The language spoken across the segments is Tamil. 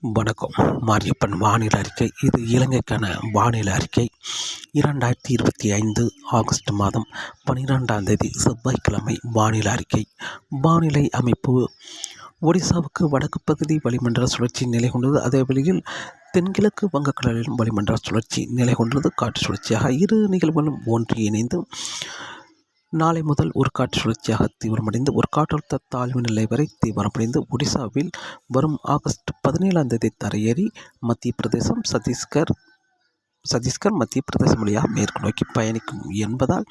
வணக்கம். மாரியப்பன் வானிலை அறிக்கை. இது இலங்கைக்கான வானிலை அறிக்கை. இரண்டாயிரத்தி இருபத்தி ஐந்து ஆகஸ்ட் மாதம் பனிரெண்டாம் தேதி செவ்வாய்க்கிழமை வானிலை அறிக்கை. வானிலை அமைப்பு. ஒடிசாவுக்கு வடக்கு பகுதி வளிமண்டல சுழற்சி நிலை கொண்டது. அதே வழியில் தென்கிழக்கு வங்கக்கடலிலும் வளிமண்டல சுழற்சி நிலை கொண்டது. காற்று சுழற்சியாக இரு நிகழ்வுகளும் ஒன்று இணைந்து நாளை முதல் ஒரு காற்று சுழற்சியாக தீவிரமடைந்து ஒரு காற்றழுத்த தாழ்வு நிலை வரை தீவிரமடைந்து ஒடிசாவில் வரும் ஆகஸ்ட் பதினேழாம் தேதி தரையேறி மத்திய பிரதேசம் சத்தீஸ்கர் சத்தீஸ்கர் மத்திய பிரதேசம் வழியாக மேற்கு நோக்கி பயணிக்கும் என்பதால்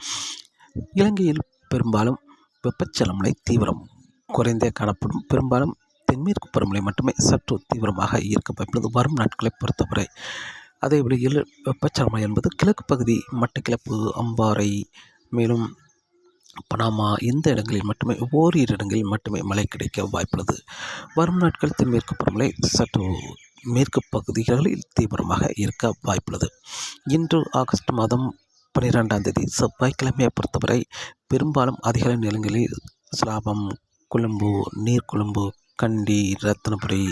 இலங்கையில் பெரும்பாலும் வெப்பச்சலமலை தீவிரம் குறைந்தே காணப்படும். பெரும்பாலும் தென்மேற்கு பருவமழை மட்டுமே சற்று தீவிரமாக ஈர்க்கப்பட்டுள்ளது வரும் நாட்களை பொறுத்தவரை அதே வழியில் வெப்பச்சலமலை என்பது கிழக்கு பகுதி மட்டக்கிழப்பு அம்பாறை மேலும் பனாமா இந்த இடங்களில் மட்டுமே ஓரிரு இடங்களில் மட்டுமே மழை கிடைக்க வாய்ப்புள்ளது. வரும் நாட்கள் தென்மேற்கு பருவமழை சற்று மேற்கு பகுதிகளில் தீவிரமாக இருக்க வாய்ப்புள்ளது. இன்று ஆகஸ்ட் மாதம் பன்னிரெண்டாம் தேதி செவ்வாய்க்கிழமையை பொறுத்தவரை பெரும்பாலும் அதிகாலை நிலங்களில் சிலாபம் கொழும்பு நீர்கொழும்பு கண்டி ரத்னபுரி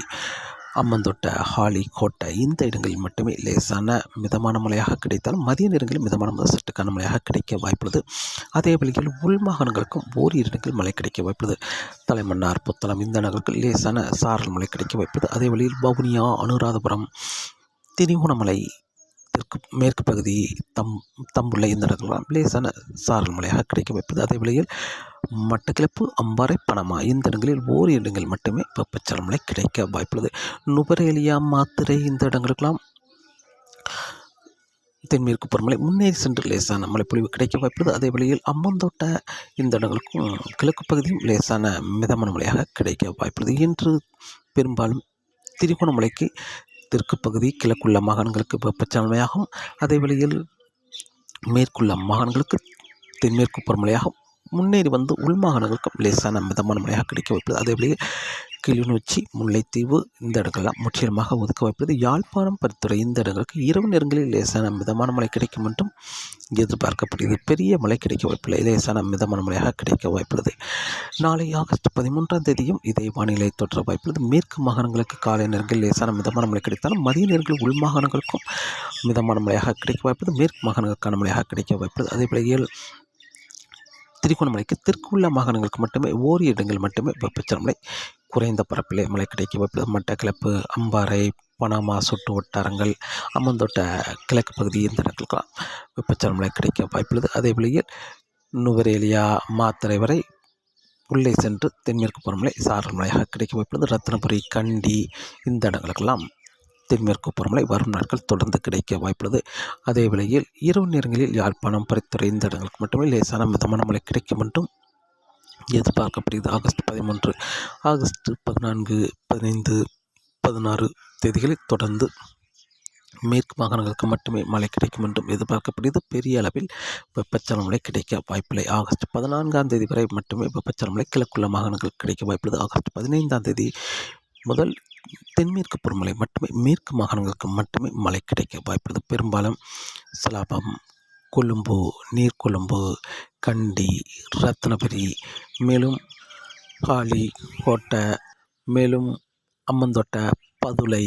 அம்மந்தோட்டை ஹாலி கோட்டை இந்த இடங்களில் மட்டுமே லேசான மிதமான மழையாக கிடைத்தாலும் மதிய நேரங்களில் மிதமான முதல் சற்று கனமழையாக கிடைக்க வாய்ப்புள்ளது. அதே வழியில் உள் மாகாணங்களுக்கும் ஓரிரு இடங்களில் மழை கிடைக்க வாய்ப்புள்ளது. தலைமன்னார் புத்தளம் இந்த நகருக்கு லேசான சாரல் மழை கிடைக்க வாய்ப்புள்ளது. அதே வழியில் வவுனியா அனுராதபுரம் திரிகோணமலை தெற்கு மேற்கு பகுதி தம் தம்புள்ள இந்த இடங்கள்லாம் லேசான சாரல் மழையாக கிடைக்க வைப்பது. அதே வழியில் மட்டக்கிழப்பு அம்பாறை பணமா இந்த இடங்களில் ஓர் இடங்கள் மட்டுமே வெப்பச்சல மழை கிடைக்க வாய்ப்புள்ளது. நுபரேலியா மாத்திரை இந்த இடங்களுக்கெல்லாம் தென்மேற்கு பருவமழை முன்னேறி சென்று லேசான மழைப்பொழிவு கிடைக்க வாய்ப்புள்ளது. அதே வழியில் அம்மந்தோட்ட இந்த இடங்களுக்கும் கிழக்கு பகுதியும் லேசான மிதமான மழையாக கிடைக்க வாய்ப்புள்ளது. இன்று பெரும்பாலும் திரிகோணமலைக்கு தெற்கு பகுதி கிழக்குள்ள மாகாணங்களுக்கு வெப்பச்சலமையாகும் அதே வழியில் மேற்குள்ள மாகாணங்களுக்கு தென்மேற்கு பருவமழையாகும் முன்னேறி வந்து உள்மாகாணங்களுக்கு லேசான மிதமான மழையாக கிடைக்க வைப்பது. அதே கிளிநொச்சி முல்லைத்தீவு இந்த இடங்கள்லாம் முற்றிலுமாக ஒதுக்க வைப்பது. யாழ்ப்பாணம் பரித்துறை இந்த இடங்களுக்கு இரவு நேரங்களில் லேசான மிதமான மழை கிடைக்கும் என்றும் எதிர்பார்க்கப்படுகிறது. பெரிய மழை கிடைக்க வாய்ப்பில்லை. லேசான மிதமான மழையாக கிடைக்க வாய்ப்புள்ளது. நாளை ஆகஸ்ட் பதிமூன்றாம் தேதியும் இதே வானிலை தொடர வாய்ப்புள்ளது. மேற்கு மாகாணங்களுக்கு காலை நேரங்களில் லேசான மிதமான மழை கிடைத்தாலும் மதிய நேரங்களில் உள் மாகாணங்களுக்கும் மிதமான மழையாக கிடைக்க வாய்ப்பது மேற்கு மாகாணங்களுக்கான மழையாக கிடைக்க வாய்ப்புள்ளது. அதே போல திருகோணமலைக்கு தெற்குள்ள மாகாணங்களுக்கு மட்டுமே ஓரிரு இடங்கள் மட்டுமே வெப்பச்சலமலை குறைந்த பரப்பிலே மழை கிடைக்க வாய்ப்புள்ளது. மட்டக்கிழப்பு அம்பாறை பனாமா சுட்டு வட்டாரங்கள் அம்மந்தோட்ட கிழக்கு பகுதி இந்த இடங்களுக்கெல்லாம் வெப்பச்சலன மழை கிடைக்க வாய்ப்புள்ளது. அதே வழியில் நுவரேலியா மாத்தரை வரை உள்ளே சென்று தென்மேற்கு பருவமழை சாரல் மழையாக கிடைக்க வாய்ப்புள்ளது. ரத்னபுரி கண்டி இந்த இடங்களுக்கெல்லாம் தென்மேற்கு பருவமழை வரும் நாட்கள் தொடர்ந்து கிடைக்க வாய்ப்புள்ளது. அதே வேளையில் இரவு நேரங்களில் யாழ்ப்பாணம் பரித்துறை இந்த இடங்களுக்கு மட்டுமே லேசான மிதமான மழை கிடைக்கும் என்றும் எதிர்பார்க்கப்படுகிறது. ஆகஸ்ட் பதிமூன்று ஆகஸ்ட் பதினான்கு பதினைந்து பதினாறு தேதிகளில் தொடர்ந்து மேற்கு மாகாணங்களுக்கு மட்டுமே மழை கிடைக்கும் என்றும் எதிர்பார்க்கப்படுகிறது. பெரிய அளவில் வெப்பச்சலன மழை கிடைக்க வாய்ப்பில்லை. ஆகஸ்ட் பதினான்காம் தேதி வரை மட்டுமே வெப்பச்சலன மழை கிழக்குள்ள மாகாணங்கள் கிடைக்க வாய்ப்புள்ளது. ஆகஸ்ட் பதினைந்தாம் தேதி முதல் தென்மேற்கு பருவமழை மட்டுமே மேற்கு மாகாணங்களுக்கு மட்டுமே மழை கிடைக்க வாய்ப்புள்ளது. பெரும்பாலும் சலாபம் கொழும்பு நீர்கொழும்பு கண்டி ரத்னபுரி மேலும் ஹாலி கோட்டை மேலும் அம்மந்தோட்டை பதுளை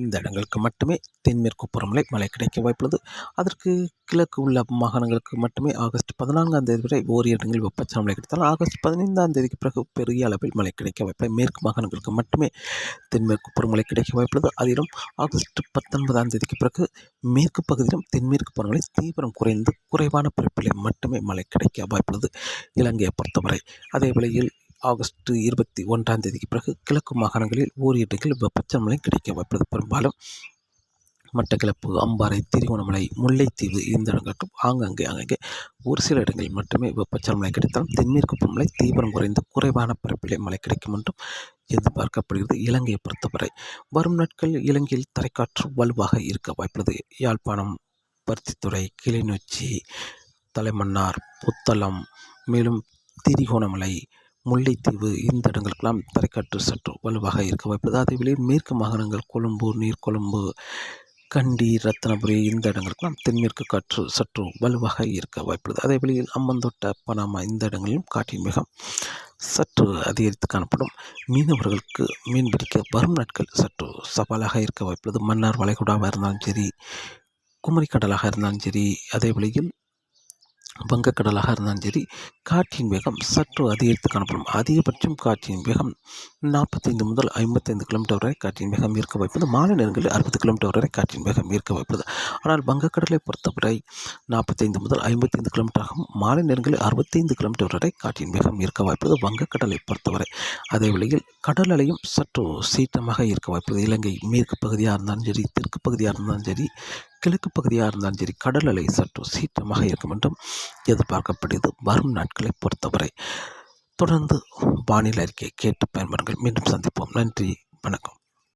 இந்த இடங்களுக்கு மட்டுமே தென்மேற்கு பருவமழை மழை கிடைக்க வாய்ப்புள்ளது. அதற்கு கிழக்கு உள்ள மாகாணங்களுக்கு மட்டுமே ஆகஸ்ட் பதினான்காம் தேதி வரை ஓரிரு இடங்களில் வெப்பச்சலன மழை கிடைத்தாலும் ஆகஸ்ட் பதினைந்தாம் தேதிக்கு பிறகு பெரிய அளவில் மழை கிடைக்க வாய்ப்பில்லை மேற்கு மாகாணங்களுக்கு மட்டுமே தென்மேற்கு பருவமழை கிடைக்க வாய்ப்புள்ளது. அதிலும் ஆகஸ்ட் பத்தொன்பதாம் தேதிக்கு பிறகு மேற்கு பகுதியிலும் தென்மேற்கு பருவமழை தீவிரம் குறைந்து குறைவான பரப்பிலே மட்டுமே மழை கிடைக்க வாய்ப்புள்ளது. இலங்கையை பொறுத்தவரை அதே வேளையில் ஆகஸ்ட் இருபத்தி ஒன்றாம் தேதிக்கு பிறகு கிழக்கு மாகாணங்களில் ஓரிரு இடங்களில் வெப்பச்சலன கிடைக்க வாய்ப்பது பெரும்பாலும் மட்டக்கிழப்பு அம்பாறை திரிகோணமலை முல்லைத்தீவு இந்த இடங்களுக்கும் ஆங்காங்கே ஆங்காங்கே ஒரு சில இடங்களில் மட்டுமே வெப்பச்சலன மழை கிடைத்தாலும் தென்மேற்கு பருவமழை தீவிரம் குறைந்து குறைவான பரப்பிலே மழை கிடைக்கும் என்றும் எதிர்பார்க்கப்படுகிறது. இலங்கையை பொறுத்தவரை வரும் நாட்கள் இலங்கையில் தரைக்காற்று வலுவாக இருக்க வாய்ப்புள்ளது. யாழ்ப்பாணம் பருத்தித்துறை கிளிநொச்சி தலைமன்னார் புத்தளம் மேலும் திரிகோணமலை முல்லைத்தீவு இந்த இடங்களுக்கெல்லாம் தரைக்காற்று சற்று வலுவாக இருக்க வாய்ப்பு அதே வேளையில் மேற்கு மாகாணங்கள் கொழும்பு நீர்கொழும்பு கண்டி ரத்னபுரி இந்த இடங்களுக்கெல்லாம் தென்மேற்கு காற்று சற்று வலுவாக இருக்க வாய்ப்புள்ளது. அதே வேளையில் அம்மந்தோட்ட பனாமா இந்த இடங்களிலும் காற்றின் வேகம் சற்று அதிகரித்து காணப்படும். மீனவர்களுக்கு மீன்பிடிக்க வரும் நாட்கள் சற்று சவாலாக இருக்க வாய்ப்புள்ளது. மன்னார் வளைகுடாவாக இருந்தாலும் சரி குமரிக்கடலாக இருந்தாலும் சரி அதே வழியில் வங்கக்கடலாக இருந்தாலும் சரி காற்றின் வேகம் சற்று அதிகரித்து காணப்படும். அதிகபட்சம் காற்றின் வேகம் நாற்பத்தைந்து முதல் ஐம்பத்தைந்து கிலோமீட்டர் வரை காற்றின் வேகம் இருக்க வாய்ப்பது மாலை நேரங்களில் அறுபது கிலோமீட்டர் வரை காற்றின் வேகம் இருக்க வைப்பது. ஆனால் வங்கக்கடலை பொறுத்தவரை நாற்பத்தைந்து முதல் ஐம்பத்தைந்து கிலோமீட்டராகவும் மாலை நேரங்களில் அறுபத்தைந்து கிலோமீட்டர் வரை காற்றின் வேகம் இருக்க வாய்ப்பது வங்கக்கடலை பொறுத்தவரை. அதே வேளையில் கடல் அலையும் சற்று சீற்றமாக இருக்க வாய்ப்பது இலங்கை மேற்கு பகுதியாக இருந்தாலும் சரி தெற்கு பகுதியாக இருந்தாலும் சரி கிழக்கு பகுதியாக இருந்தாலும் சரி கடல் அலை சற்று சீற்றமாக இருக்கும் என்றும் எதிர்பார்க்கப்படுகிறது. வரும் நாட்களை பொறுத்தவரை தொடர்ந்து வானிலை அறிக்கையை கேட்டு பயன்படுங்கள். மீண்டும் சந்திப்போம். நன்றி. வணக்கம்.